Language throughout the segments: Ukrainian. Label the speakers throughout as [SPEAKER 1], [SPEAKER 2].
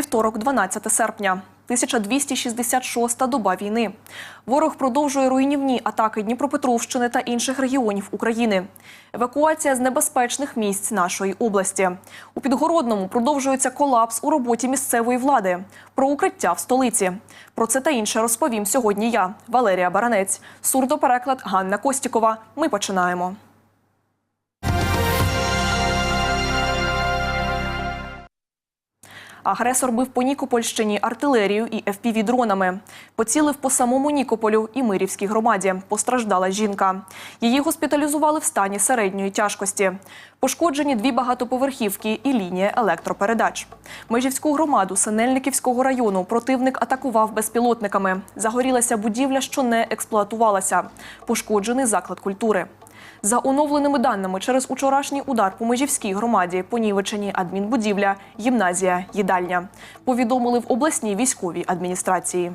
[SPEAKER 1] Вівторок, 12 серпня. 1266-та доба війни. Ворог продовжує руйнівні атаки Дніпропетровщини та інших регіонів України. Евакуація з небезпечних місць нашої області. У Підгородному продовжується колапс у роботі місцевої влади. Про укриття в столиці. Про це та інше розповім сьогодні я, Валерія Баранець. Сурдопереклад Ганна Костікова. Ми починаємо. Агресор бив по Нікопольщині артилерію і ФПВ-дронами. Поцілив по самому Нікополю і Мирівській громаді. Постраждала жінка. Її госпіталізували в стані середньої тяжкості. Пошкоджені дві багатоповерхівки і лінія електропередач. Межівську громаду Синельниківського району противник атакував безпілотниками. Загорілася будівля, що не експлуатувалася. Пошкоджений заклад культури. За оновленими даними, через учорашній удар по Межівській громаді понівечені адмінбудівля, гімназія, їдальня. Повідомили в обласній військовій адміністрації.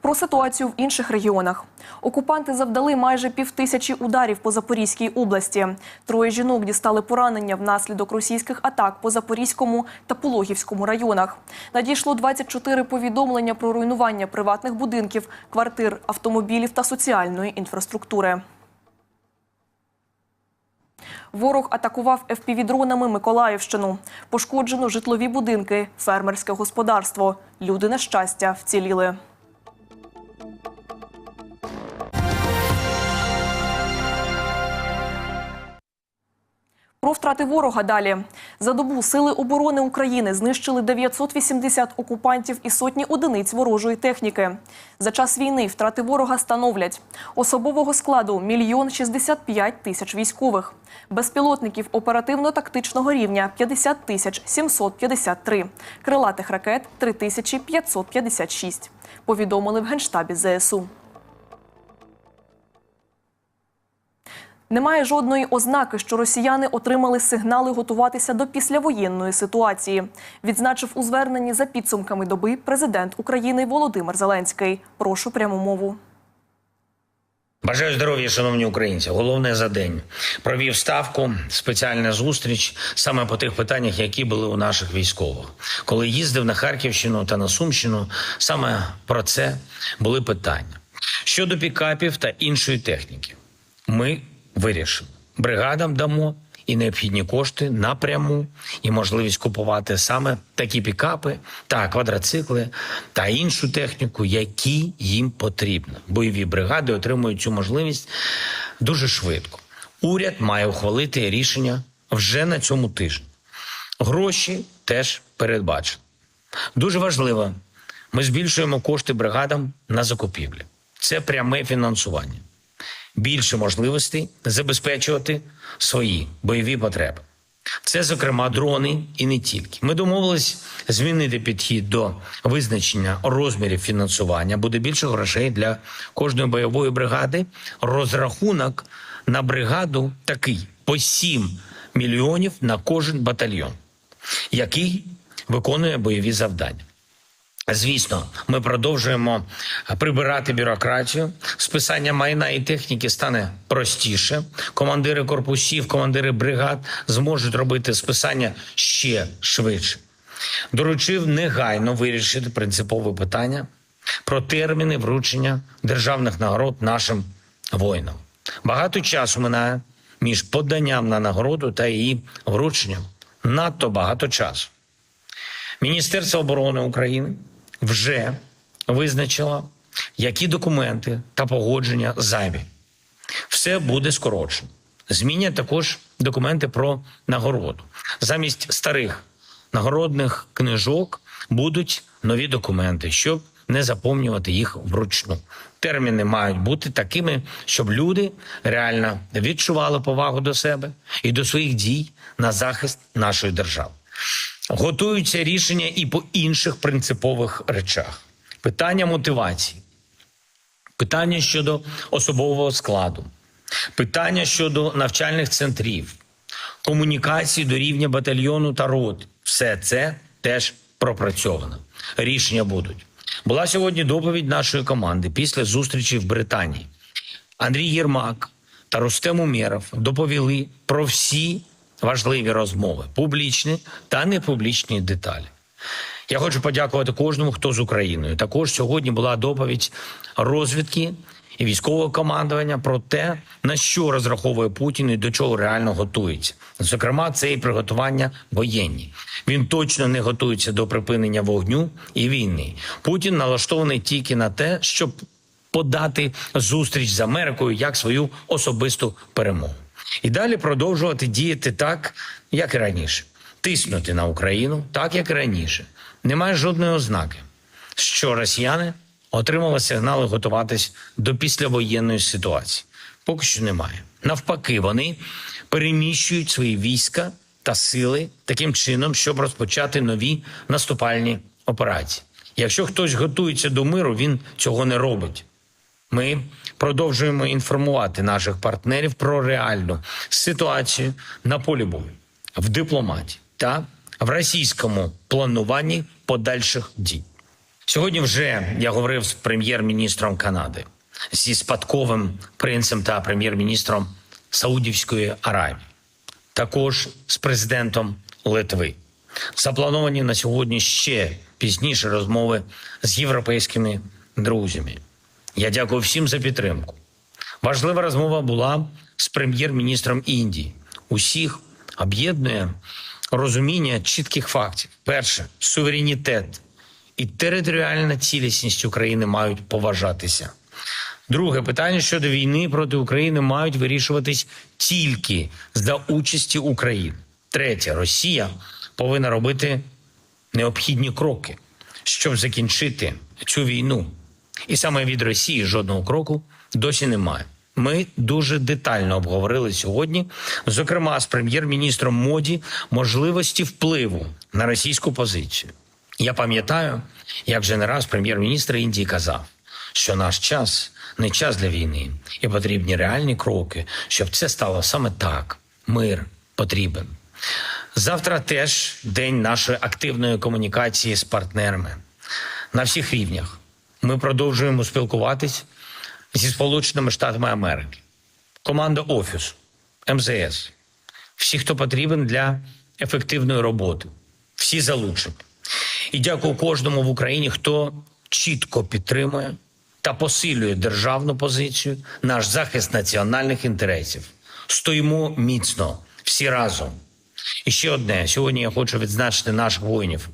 [SPEAKER 1] Про ситуацію в інших регіонах. Окупанти завдали майже півтисячі ударів по Запорізькій області. Троє жінок дістали поранення внаслідок російських атак по Запорізькому та Пологівському районах. Надійшло 24 повідомлення про руйнування приватних будинків, квартир, автомобілів та соціальної інфраструктури. Ворог атакував ФПВ-дронами Миколаївщину. Пошкоджено житлові будинки, фермерське господарство. Люди на щастя вціліли. Про втрати ворога далі. За добу Сили оборони України знищили 980 окупантів і сотні одиниць ворожої техніки. За час війни втрати ворога становлять особового складу – мільйон 65 тисяч військових, безпілотників оперативно-тактичного рівня – 50 тисяч 753, крилатих ракет – 3556. Повідомили в Генштабі ЗСУ. Немає жодної ознаки, що росіяни отримали сигнали готуватися до післявоєнної ситуації. Відзначив у зверненні за підсумками доби президент України Володимир Зеленський. Прошу пряму мову.
[SPEAKER 2] Бажаю здоров'я, шановні українці. Головне за день провів ставку, спеціальна зустріч саме по тих питаннях, які були у наших військових. Коли їздив на Харківщину та на Сумщину, саме про це були питання щодо пікапів та іншої техніки. Ми вирішили бригадам дамо і необхідні кошти напряму, і можливість купувати саме такі пікапи та квадроцикли та іншу техніку, які їм потрібно. Бойові бригади отримують цю можливість дуже швидко. Уряд має ухвалити рішення вже на цьому тижні. Гроші теж передбачені. Дуже важливо, ми збільшуємо кошти бригадам на закупівлі. Це пряме фінансування більше можливостей забезпечувати свої бойові потреби. Це, зокрема, дрони і не тільки. Ми домовились змінити підхід до визначення розмірів фінансування. Буде більше грошей для кожної бойової бригади. Розрахунок на бригаду такий: по 7 мільйонів на кожен батальйон, який виконує бойові завдання. Звісно, ми продовжуємо прибирати бюрократію. Списання майна і техніки стане простіше. Командири корпусів, командири бригад зможуть робити списання ще швидше. Доручив негайно вирішити принципове питання про терміни вручення державних нагород нашим воїнам. Багато часу минає між поданням на нагороду та її врученням. Надто багато часу. Міністерство оборони України вже визначило, які документи та погодження зайві. Все буде скорочено. Змінять також документи про нагороду. Замість старих нагородних книжок будуть нові документи, щоб не заповнювати їх вручну. Терміни мають бути такими, щоб люди реально відчували повагу до себе і до своїх дій на захист нашої держави. Готуються рішення і по інших принципових речах: питання мотивації, питання щодо особового складу, питання щодо навчальних центрів, комунікації до рівня батальйону та рот. Все це теж пропрацьовано. Рішення будуть. Була сьогодні доповідь нашої команди після зустрічі в Британії. Андрій Єрмак та Рустем Умєров доповіли про всі важливі розмови, публічні та непублічні деталі. Я хочу подякувати кожному, хто з Україною. Також сьогодні була доповідь розвідки і військового командування про те, на що розраховує Путін і до чого реально готується. Зокрема, це і приготування воєнні. Він точно не готується до припинення вогню і війни. Путін налаштований тільки на те, щоб подати зустріч з Америкою як свою особисту перемогу. І далі продовжувати діяти так, як і раніше, тиснути на Україну, так як і раніше. Немає жодної ознаки, що росіяни отримали сигнали готуватись до післявоєнної ситуації. Поки що немає. Навпаки, вони переміщують свої війська та сили таким чином, щоб розпочати нові наступальні операції. Якщо хтось готується до миру, він цього не робить. Ми продовжуємо інформувати наших партнерів про реальну ситуацію на полі бою, в дипломаті та в російському плануванні подальших дій. Сьогодні вже я говорив з прем'єр-міністром Канади, зі спадковим принцем та прем'єр-міністром Саудівської Аравії, також з президентом Литви. Заплановані на сьогодні ще пізніше розмови з європейськими друзями. Я дякую всім за підтримку. Важлива розмова була з прем'єр-міністром Індії. Усіх об'єднує розуміння чітких фактів. Перше, суверенітет і територіальна цілісність України мають поважатися. Друге питання щодо війни проти України мають вирішуватись тільки за участі України. Третє, Росія повинна робити необхідні кроки, щоб закінчити цю війну. І саме від Росії жодного кроку досі немає. Ми дуже детально обговорили сьогодні, зокрема з прем'єр-міністром Моді, можливості впливу на російську позицію. Я пам'ятаю, як вже не раз прем'єр-міністр Індії казав, що наш час не час для війни, і потрібні реальні кроки, щоб це стало саме так. Мир потрібен. Завтра теж день нашої активної комунікації з партнерами на всіх рівнях. Ми продовжуємо спілкуватись зі Сполученими Штатами Америки, команда Офісу, МЗС, всі, хто потрібен для ефективної роботи, всі залучені. І дякую кожному в Україні, хто чітко підтримує та посилює державну позицію, наш захист національних інтересів. Стоїмо міцно всі разом. І ще одне: сьогодні я хочу відзначити наших воїнів,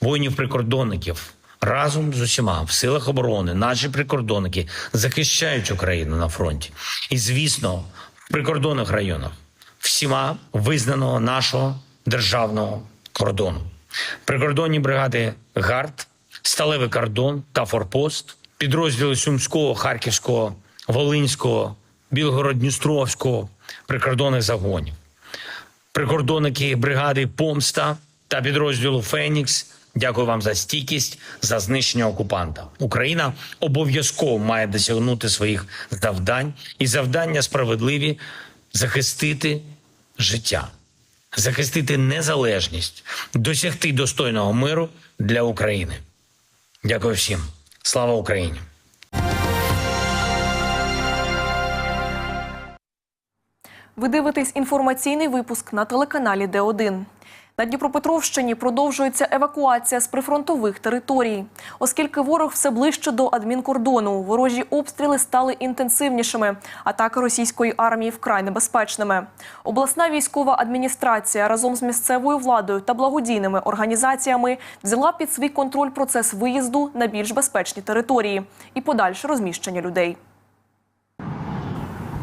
[SPEAKER 2] воїнів-прикордонників. Разом з усіма в силах оборони наші прикордонники захищають Україну на фронті. І, звісно, в прикордонних районах всіма визнаного нашого державного кордону. Прикордонні бригади ГАРД, Сталевий кордон та Форпост, підрозділи Сумського, Харківського, Волинського, Білгород-Дністровського прикордонних загонів прикордонники бригади Помста та підрозділу Фенікс. Дякую вам за стійкість, за знищення окупанта. Україна обов'язково має досягнути своїх завдань і завдання справедливі захистити життя, захистити незалежність, досягти достойного миру для України. Дякую всім. Слава Україні!
[SPEAKER 1] Ви дивитесь інформаційний випуск на телеканалі Д1. На Дніпропетровщині продовжується евакуація з прифронтових територій. Оскільки ворог все ближче до адмінкордону, ворожі обстріли стали інтенсивнішими, атаки російської армії вкрай небезпечними. Обласна військова адміністрація разом з місцевою владою та благодійними організаціями взяла під свій контроль процес виїзду на більш безпечні території і подальше розміщення людей.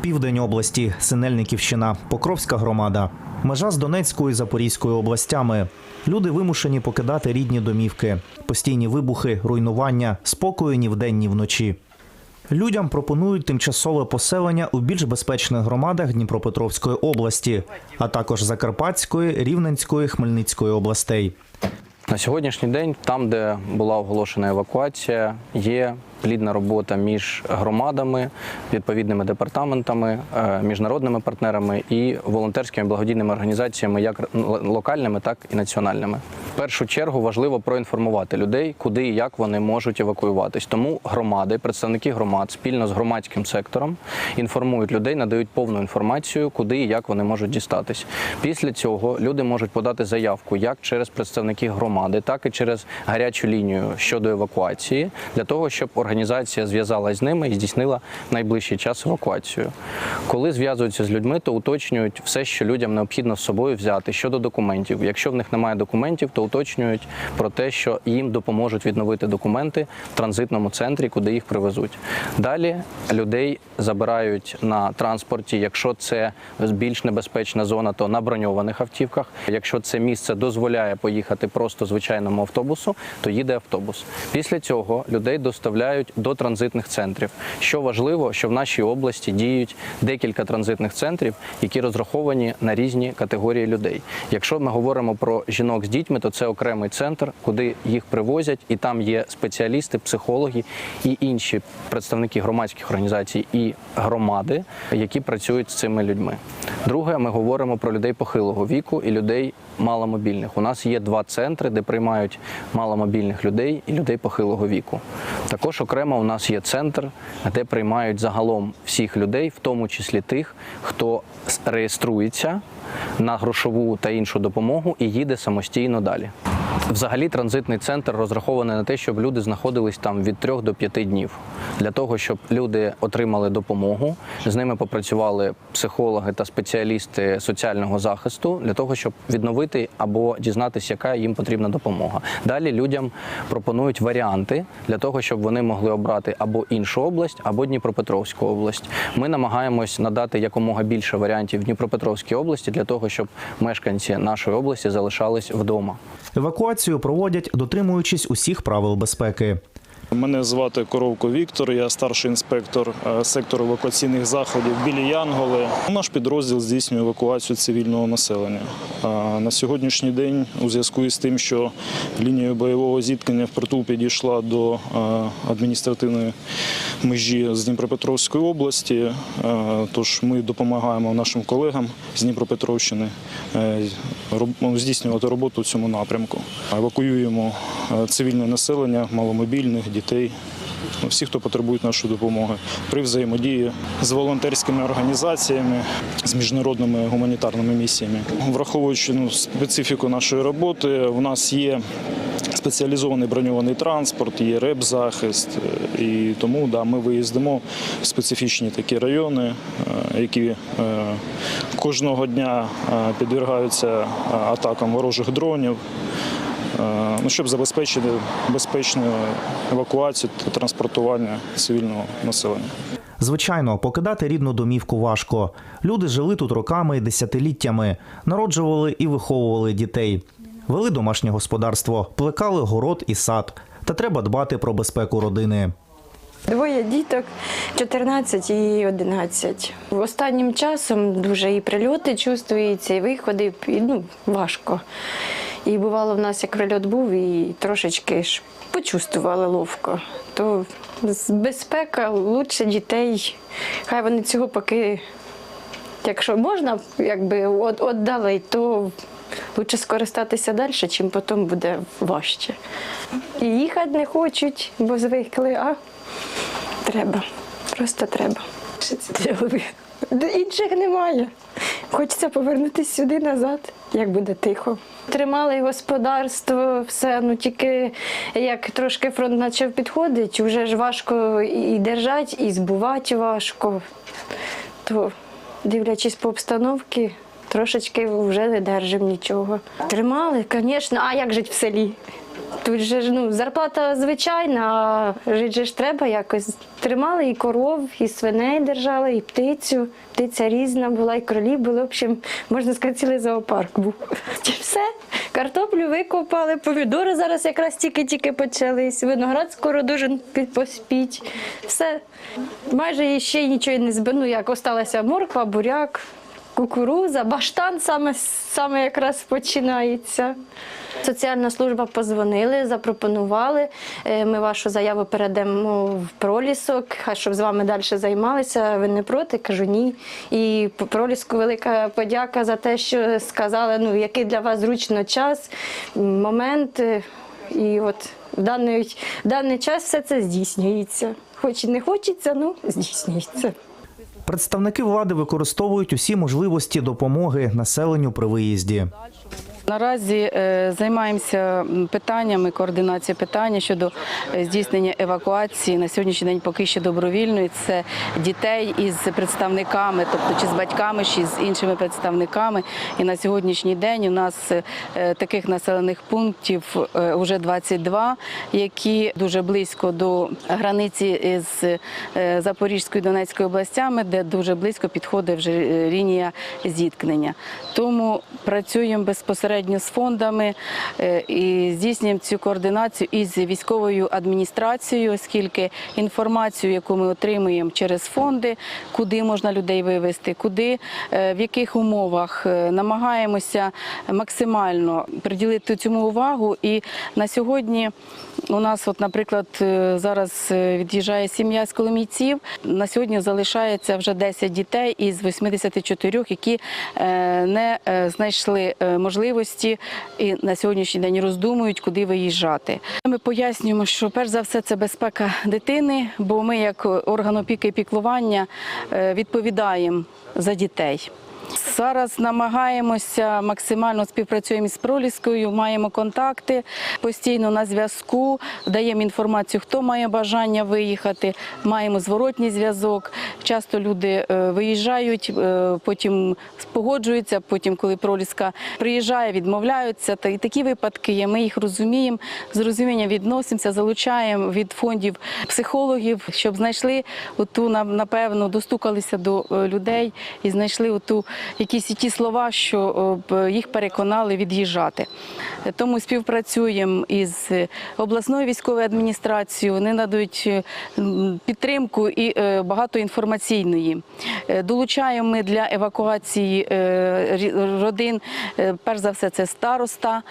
[SPEAKER 3] Південь області, Синельниківщина, Покровська громада, межа з Донецькою і Запорізькою областями. Люди вимушені покидати рідні домівки, постійні вибухи, руйнування, спокою ні вдень, ні вночі. Людям пропонують тимчасове поселення у більш безпечних громадах Дніпропетровської області, а також Закарпатської, Рівненської, Хмельницької областей.
[SPEAKER 4] На сьогоднішній день, там, де була оголошена евакуація, є плідна робота між громадами, відповідними департаментами, е, міжнародними партнерами і волонтерськими благодійними організаціями, як локальними, так і національними. В першу чергу важливо проінформувати людей, куди і як вони можуть евакуюватись. Тому громади, представники громад спільно з громадським сектором інформують людей, надають повну інформацію, куди і як вони можуть дістатись. Після цього люди можуть подати заявку як через представників громади, так і через гарячу лінію щодо евакуації, для того, щоб організація зв'язалась з ними і здійснила найближчий час евакуацію. Коли зв'язуються з людьми, то уточнюють все, що людям необхідно з собою взяти щодо документів. Якщо в них немає документів, то уточнюють про те, що їм допоможуть відновити документи в транзитному центрі, куди їх привезуть. Далі людей забирають на транспорті. Якщо це більш небезпечна зона, то на броньованих автівках. Якщо це місце дозволяє поїхати просто звичайному автобусу, то їде автобус. Після цього людей доставляють до транзитних центрів. Що важливо, що в нашій області діють декілька транзитних центрів, які розраховані на різні категорії людей. Якщо ми говоримо про жінок з дітьми, то це окремий центр, куди їх привозять, і там є спеціалісти, психологи і інші представники громадських організацій і громади, які працюють з цими людьми. Друге, ми говоримо про людей похилого віку і людей маломобільних. У нас є два центри, де приймають маломобільних людей і людей похилого віку. Також окремо у нас є центр, де приймають загалом всіх людей, в тому числі тих, хто реєструється на грошову та іншу допомогу і їде самостійно далі. Взагалі, транзитний центр розрахований на те, щоб люди знаходились там від 3 до 5 днів, для того, щоб люди отримали допомогу, з ними попрацювали психологи та спеціалісти соціального захисту, для того, щоб відновити або дізнатися, яка їм потрібна допомога. Далі людям пропонують варіанти для того, щоб вони могли обрати або іншу область, або Дніпропетровську область. Ми намагаємось надати якомога більше варіантів в Дніпропетровській області для того, щоб мешканці нашої області залишались вдома.
[SPEAKER 3] Евакуацію проводять, дотримуючись усіх правил безпеки.
[SPEAKER 5] Мене звати Коровко Віктор, я старший інспектор е, сектору евакуаційних заходів білі Янголи. Наш підрозділ здійснює евакуацію цивільного населення. На сьогоднішній день, у зв'язку із тим, що лінія бойового зіткнення впритул підійшла до е, адміністративної межі з Дніпропетровської області, е, тож ми допомагаємо нашим колегам з Дніпропетровщини ну, здійснювати роботу в цьому напрямку. Евакуюємо цивільне населення, маломобільних, дітей. Всі, хто потребують нашої допомоги при взаємодії з волонтерськими організаціями, з міжнародними гуманітарними місіями. Враховуючи ну, специфіку нашої роботи, у нас є спеціалізований броньований транспорт, є реп-захист, е, і тому да, ми виїздимо в специфічні такі райони, е, які е, кожного дня підвергаються атакам ворожих дронів. Е, Ну, щоб забезпечити безпечну евакуацію та транспортування цивільного населення.
[SPEAKER 3] Звичайно, покидати рідну домівку важко. Люди жили тут роками і десятиліттями, народжували і виховували дітей, вели домашнє господарство, плекали город і сад. Та треба дбати про безпеку родини.
[SPEAKER 6] Двоє діток 14 і 11. Останнім часом дуже і прильоти чувствуються, і виходи і, ну, важко. І бувало, в нас як прильот був, і трошечки ж почувствували ловко. То безпека лучше дітей. Хай вони цього поки, якщо можна, якби віддали, то лучше скористатися далі, чим потім буде важче. І їхати не хочуть, бо звикли, а Треба. Просто треба. Інших немає. Хочеться повернутися сюди назад, як буде тихо. Тримали господарство, все, ну тільки як трошки фронт почав підходить, вже ж важко і держати, і збувати важко. То, дивлячись по обстановці, трошечки вже не держимо нічого. Тримали, звісно, а як жити в селі? Тут же ну, зарплата звичайна, а жити же ж треба якось. Тримали і коров, і свиней держали, і птицю. Птиця різна була, і кролі були. В общем, можна сказати, цілий зоопарк був. Все. Картоплю викопали, помідори зараз якраз тільки-тільки почались. Виноград скоро дуже поспіть. Все. Майже ще нічого не збив. Ну, як осталася морква, буряк, кукуруза, баштан саме, саме якраз починається. Соціальна служба позвонили, запропонували. е, Ми вашу заяву передамо в пролісок, а щоб з вами далі займалися. Ви не проти? Кажу ні. І проліску велика подяка за те, що сказали, ну який для вас зручно час, момент. е, І от в даний, в даний час все це здійснюється. Хоч і не хочеться, ну здійснюється.
[SPEAKER 3] Представники влади використовують усі можливості допомоги населенню при виїзді.
[SPEAKER 7] Наразі е, займаємося питаннями координації питання щодо е, здійснення евакуації на сьогоднішній день поки що добровільної. Це дітей із представниками, тобто чи з батьками, чи з іншими представниками. І на сьогоднішній день у нас е, таких населених пунктів вже 22, які дуже близько до границі з Запорізькою і Донецькою областями, де дуже близько підходить вже лінія зіткнення. Тому працюємо безпосередньо з фондами е, і здійснюємо цю координацію із військовою адміністрацією, оскільки інформацію, яку ми отримуємо через фонди, куди можна людей вивезти, куди, е, в яких умовах, е, намагаємося максимально приділити цьому увагу. І на сьогодні у нас, от, наприклад, зараз від'їжджає сім'я з Коломійців. На сьогодні залишається вже 10 дітей із 84, які не знайшли е, можливості і на сьогоднішній день роздумують, куди виїжджати. Ми пояснюємо, що перш за все це безпека дитини, бо ми, як орган опіки і піклування, е, відповідаємо за дітей. Зараз намагаємося максимально співпрацюємо з проліскою, маємо контакти постійно на зв'язку, даємо інформацію, хто має бажання виїхати, маємо зворотній зв'язок. Часто люди е, виїжджають, е, потім погоджуються. Потім, коли проліска приїжджає, відмовляються. Та і такі випадки є. Ми їх розуміємо, з розумінням відносимося, залучаємо від фондів психологів, щоб знайшли оту на- напевно, достукалися до е, людей і знайшли оту якісь ті слова, що їх переконали від'їжджати. Тому співпрацюємо із обласною військовою адміністрацією. Вони надають е, підтримку і е, багато інформаційної. Е, Долучаємо ми для евакуації родин. Перш за все, це староста,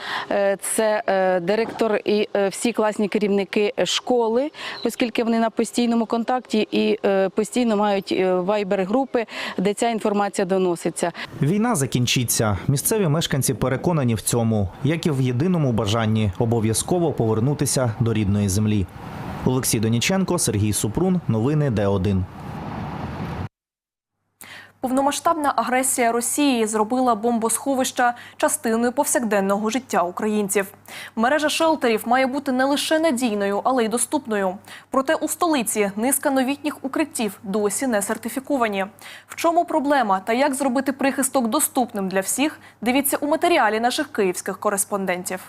[SPEAKER 7] це директор і всі класні керівники школи, оскільки вони на постійному контакті і постійно мають вайбер-групи, де ця інформація доноситься.
[SPEAKER 3] Війна закінчиться. Місцеві мешканці переконані в цьому, як і в єдиному бажанні обов'язково повернутися до рідної землі. Олексій Доніченко, Сергій Супрун. Новини Д1.
[SPEAKER 1] Повномасштабна агресія Росії зробила бомбосховища частиною повсякденного життя українців. Мережа шелтерів має бути не лише надійною, але й доступною. Проте у столиці низка новітніх укриттів досі не сертифіковані. В чому проблема та як зробити прихисток доступним для всіх? Дивіться у матеріалі наших київських кореспондентів.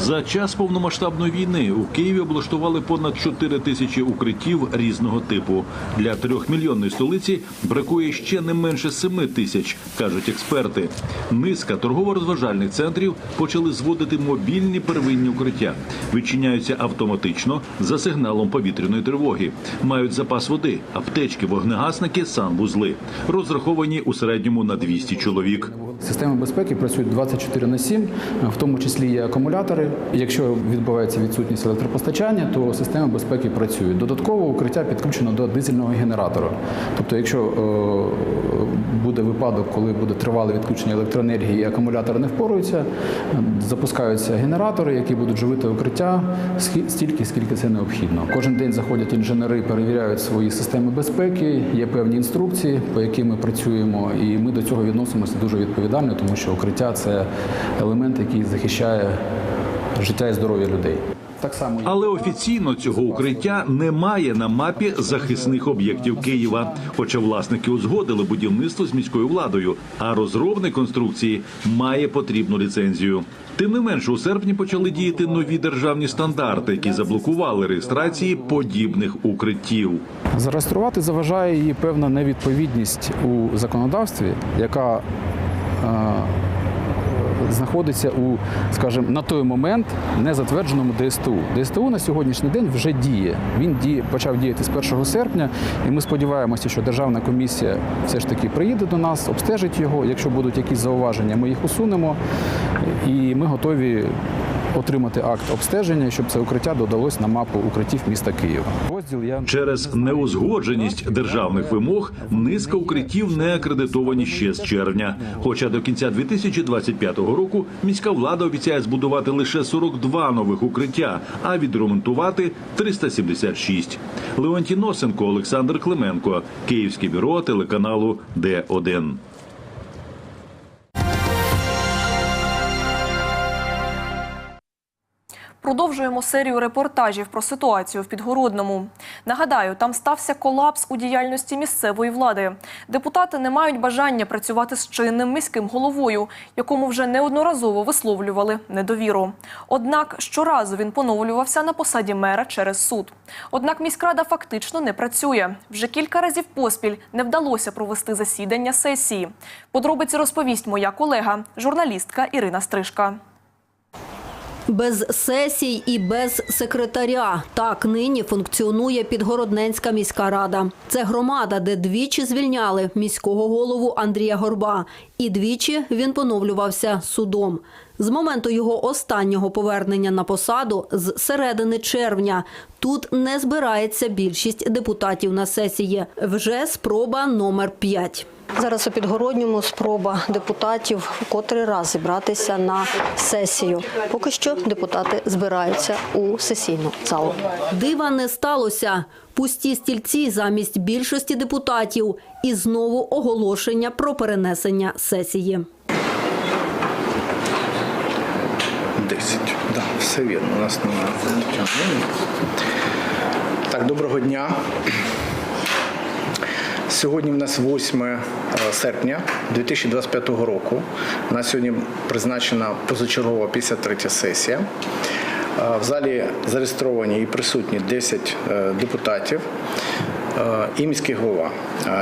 [SPEAKER 8] За час повномасштабної війни у Києві облаштували понад 4 тисячі укриттів різного типу. Для трьохмільйонної столиці бракує ще не менше 7 тисяч, кажуть експерти. Низка торгово-розважальних центрів почали зводити мобільні первинні укриття. Відчиняються автоматично за сигналом повітряної тривоги. Мають запас води, аптечки, вогнегасники, санвузли. Розраховані у середньому на 200 чоловік.
[SPEAKER 9] Системи безпеки працюють 24 на 7, в тому числі є акумулятори. Якщо відбувається відсутність електропостачання, то системи безпеки працюють. Додатково укриття підключено до дизельного генератора. Тобто, якщо е, буде випадок, коли буде тривале відключення електроенергії і акумулятор не впорується, запускаються генератори, які будуть живити укриття стільки, скільки це необхідно. Кожен день заходять інженери, перевіряють свої системи безпеки. Є певні інструкції, по яким ми працюємо, і ми до цього відносимося дуже відповідально, тому що укриття це елемент, який захищає життя і здоров'я людей. Так само
[SPEAKER 8] Але офіційно цього укриття немає на мапі захисних об'єктів Києва. Хоча власники узгодили будівництво з міською владою, а розробник конструкції має потрібну ліцензію. Тим не менше, у серпні почали діяти нові державні стандарти, які заблокували реєстрації подібних укриттів.
[SPEAKER 9] Зареєструвати заважає її певна невідповідність у законодавстві, яка знаходиться у, скажімо, на той момент незатвердженому ДСТУ. ДСТУ на сьогоднішній день вже діє. Він діє, почав діяти з 1 серпня, і ми сподіваємося, що державна комісія все ж таки приїде до нас, обстежить його. Якщо будуть якісь зауваження, ми їх усунемо, і ми готові. Отримати акт обстеження, щоб це укриття додалось на мапу укриттів міста Києва.
[SPEAKER 8] Через неузгодженість державних вимог низка укриттів не акредитовані ще з червня. Хоча до кінця 2025 року міська влада обіцяє збудувати лише 42 нових укриття, а відремонтувати 376. Леонтій Носенко, Олександр Клименко, Київське бюро телеканалу Д1.
[SPEAKER 1] Продовжуємо серію репортажів про ситуацію в Підгородному. Нагадаю, там стався колапс у діяльності місцевої влади. Депутати не мають бажання працювати з чинним міським головою, якому вже неодноразово висловлювали недовіру. Однак щоразу він поновлювався на посаді мера через суд. Однак міськрада фактично не працює. Вже кілька разів поспіль не вдалося провести засідання сесії. Подробиці розповість моя колега, журналістка Ірина Стрижка.
[SPEAKER 10] Без сесій і без секретаря. Так нині функціонує Підгородненська міська рада. Це громада, де двічі звільняли міського голову Андрія Горба. І двічі він поновлювався судом. З моменту його останнього повернення на посаду з середини червня тут не збирається більшість депутатів на сесії. Вже спроба номер 5. Зараз у Підгородньому спроба депутатів в котрий раз зібратися на сесію. Поки що депутати збираються у сесійну залу. Дива не сталося. Пусті стільці замість більшості депутатів і знову оголошення про перенесення сесії.
[SPEAKER 11] 10. Да, все вірно. У нас немає. Так, доброго дня. Сьогодні в нас 8 е, серпня 2025 року. У нас сьогодні призначена позачергова 53 сесія. Е, В залі зареєстровані і присутні 10 е, депутатів і міський голова.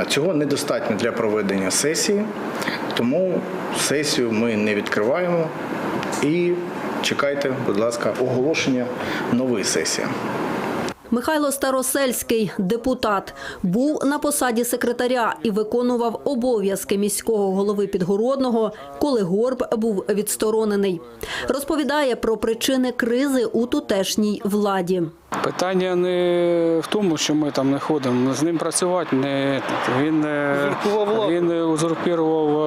[SPEAKER 11] Цього недостатньо для проведення сесії, тому сесію ми не відкриваємо і чекайте, будь ласка, оголошення нової сесії.
[SPEAKER 10] Михайло Старосельський, депутат, був на посаді секретаря і виконував обов'язки міського голови Підгородного, коли Горб був відсторонений. Розповідає про причини кризи у тутешній владі.
[SPEAKER 12] Питання не в тому, що ми там не ходимо. З ним працювати не він е, він узурпував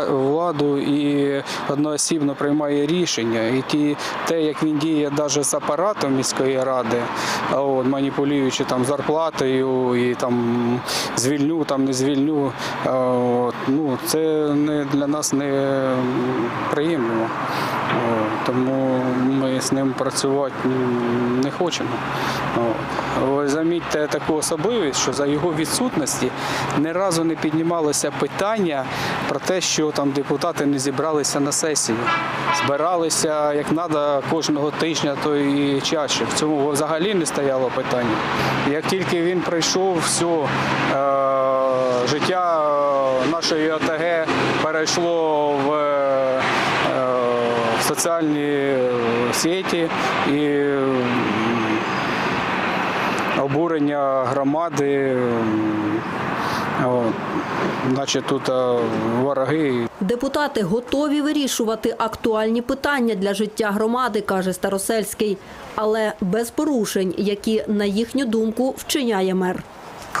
[SPEAKER 12] е, владу і одноосібно приймає рішення. І ті, те, як він діє навіть з апаратом міської ради, от, маніпулюючи там зарплатою і там звільню, там не звільню. От, ну, це не для нас не приємно. Тому ми з ним працювати не хочемо. Ви замітьте таку особливість, що за його відсутності ні разу не піднімалося питання про те, що там депутати не зібралися на сесію. Збиралися як треба кожного тижня, то і чаще. В цьому взагалі не стояло питання. Як тільки він прийшов, все, е, життя е, нашої ОТГ перейшло в. Соціальні е, сеті і обурення громади, наче тут е, вороги.
[SPEAKER 10] Депутати готові вирішувати актуальні питання для життя громади, каже Старосельський, але без порушень, які, на їхню думку, вчиняє мер.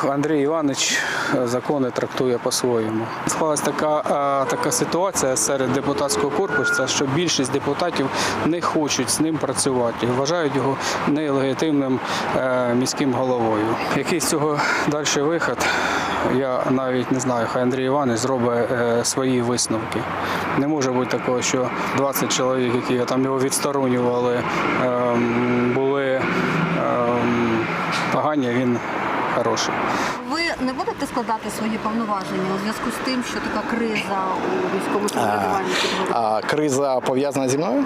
[SPEAKER 12] Андрій Іванович е, закони трактує по-своєму. Склалась така, е, така ситуація серед депутатського корпусу, що більшість депутатів не хочуть з ним працювати, вважають його нелегітимним е, міським головою. Який з цього далі вихід, я навіть не знаю. Хай Андрій Іванович зробить свої висновки. Не може бути такого, що 20 чоловік, які там його відсторонювали, ем, були ем, погані, він хороший.
[SPEAKER 10] Ви не будете складати свої повноваження у зв'язку з тим, що така криза у міському самоврядуванні
[SPEAKER 11] А криза пов'язана зі мною?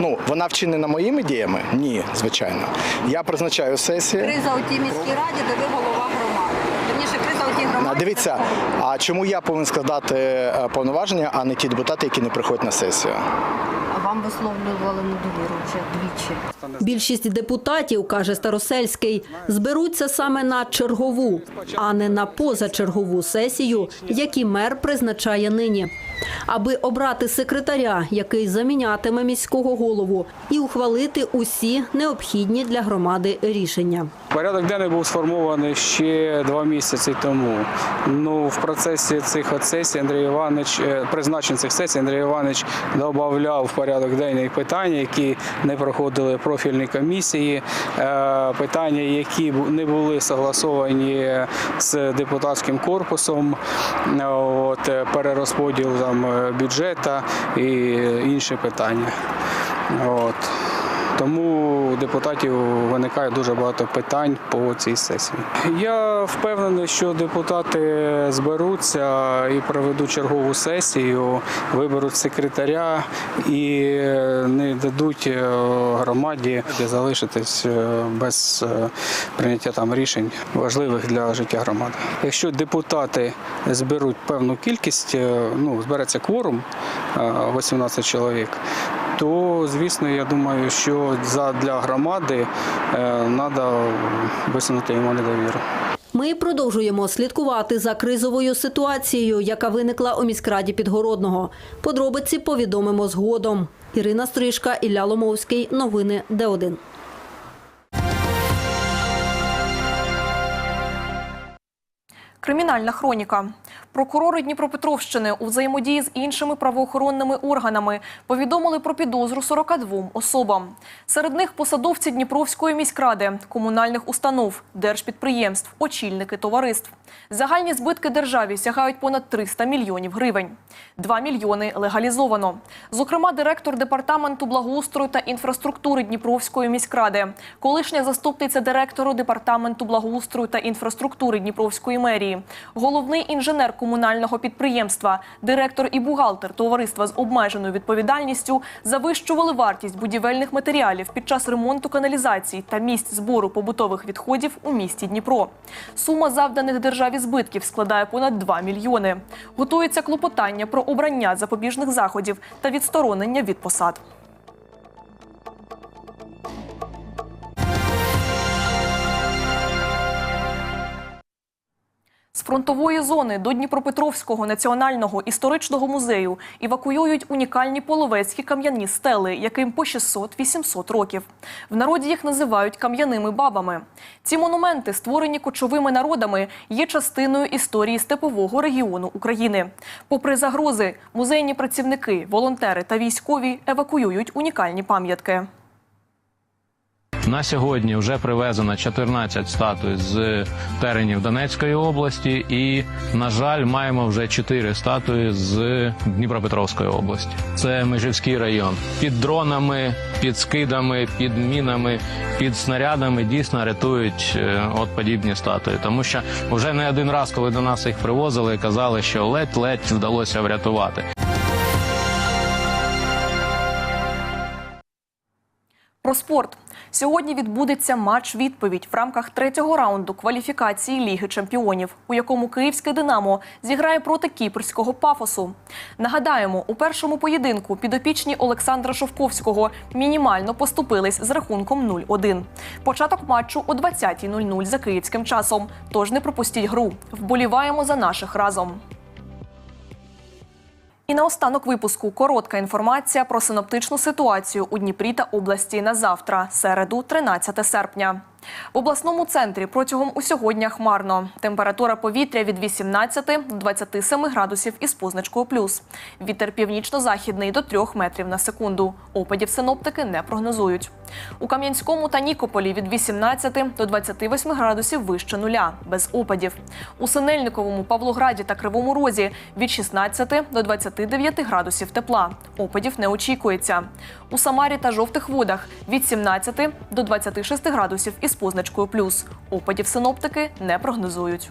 [SPEAKER 11] Ну, вона вчинена моїми діями? Ні, звичайно. Я призначаю сесії.
[SPEAKER 10] Криза у тій міській раді, де ви голова громади. Вірніше, криза
[SPEAKER 11] Дивіться, а чому я повинен складати е, повноваження, а не ті депутати, які не приходять на сесію?
[SPEAKER 10] Вам висловлювали недовіру вже двічі. Більшість депутатів, каже Старосельський, зберуться саме на чергову, а не на позачергову сесію, які мер призначає нині. Аби обрати секретаря, який замінятиме міського голову, і ухвалити усі необхідні для громади рішення.
[SPEAKER 12] Порядок денний був сформований ще два місяці тому. Ну, в процесі цих сесій Андрій Іванович, е, призначень цих сесій Андрій Іванович додавав в порядок денний питання, які не проходили профільні комісії, е, питання, які не були согласовані з депутатським корпусом, е, от, е, перерозподіл там, бюджету і інші питання. От. Тому у депутатів виникає дуже багато питань по цій сесії. Я впевнений, що депутати зберуться і проведуть чергову сесію, виберуть секретаря і не дадуть е, громаді залишитись е, без е, прийняття там рішень важливих для життя громади. Якщо депутати зберуть певну кількість, ну збереться кворум е, 18 чоловік, то звісно, я думаю, що для громади треба висунути йому недовіру.
[SPEAKER 10] Ми продовжуємо слідкувати за кризовою ситуацією, яка виникла у міськраді Підгородного. Подробиці повідомимо згодом. Ірина Стрижка, Ілля Ломовський. Новини Д1.
[SPEAKER 1] Кримінальна хроніка. Прокурори Дніпропетровщини у взаємодії з іншими правоохоронними органами повідомили про підозру 42 особам. Серед них посадовці Дніпровської міськради, комунальних установ, держпідприємств, очільники товариств. Загальні збитки державі сягають понад 300 мільйонів гривень. 2 мільйони легалізовано. Зокрема, директор департаменту благоустрою та інфраструктури Дніпровської міськради, колишня заступниця директору департаменту благоустрою та інфраструктури Дніпровської мерії, головний інженер комунального підприємства, директор і бухгалтер товариства з обмеженою відповідальністю завищували вартість будівельних матеріалів під час ремонту каналізації та місць збору побутових відходів у місті Дніпро. Сума завданих державі збитків складає понад 2 мільйони. Готується клопотання про обрання запобіжних заходів та відсторонення від посад. Фронтової зони до Дніпропетровського національного історичного музею евакуюють унікальні половецькі кам'яні стели, яким по 600-800 років. В народі їх називають кам'яними бабами. Ці монументи, створені кочовими народами, є частиною історії степового регіону України. Попри загрози, музейні працівники, волонтери та військові евакуюють унікальні пам'ятки.
[SPEAKER 13] На сьогодні вже привезено 14 статуй з теренів Донецької області, і, на жаль, маємо вже 4 статуї з Дніпропетровської області. Це Межівський район. Під дронами, під скидами, під мінами, під снарядами дійсно рятують е, от подібні статуї. Тому що вже не один раз, коли до нас їх привозили, казали, що ледь-ледь вдалося врятувати.
[SPEAKER 1] Про спорт. Сьогодні відбудеться матч-відповідь в рамках третього раунду кваліфікації Ліги чемпіонів, у якому київське Динамо зіграє проти кіпрського пафосу. Нагадаємо, у першому поєдинку підопічні Олександра Шовковського мінімально поступились з рахунком 0-1. Початок матчу о 20.00 за київським часом. Тож не пропустіть гру. Вболіваємо за наших разом. І наостанок випуску коротка інформація про синоптичну ситуацію у Дніпрі та області на завтра, середу, 13 серпня. В обласному центрі протягом усього дня хмарно. Температура повітря від 18 до 27 градусів із позначкою плюс. Вітер північно-західний до 3 метрів на секунду. Опадів синоптики не прогнозують. У Кам'янському та Нікополі від 18 до 28 градусів вище нуля, без опадів. У Синельниковому, Павлограді та Кривому Розі від 16 до 29 градусів тепла. Опадів не очікується. У Самарі та жовтих водах від 17 до 26 градусів із позначкою плюс. Опадів синоптики не прогнозують.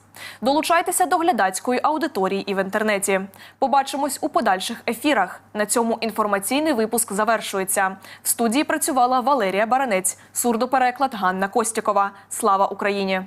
[SPEAKER 1] Долучайтеся до глядацької аудиторії і в інтернеті. Побачимось у подальших ефірах. На цьому інформаційний випуск завершується. В студії працювала Валерія Баранець, сурдопереклад Ганна Костікова. Слава Україні!